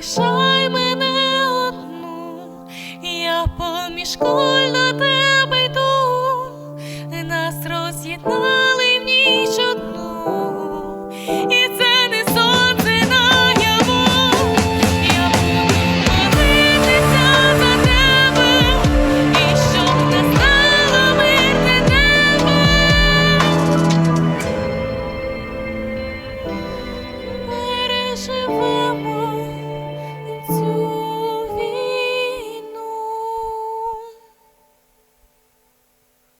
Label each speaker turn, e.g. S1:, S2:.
S1: Лишай мене одну, я поміж куль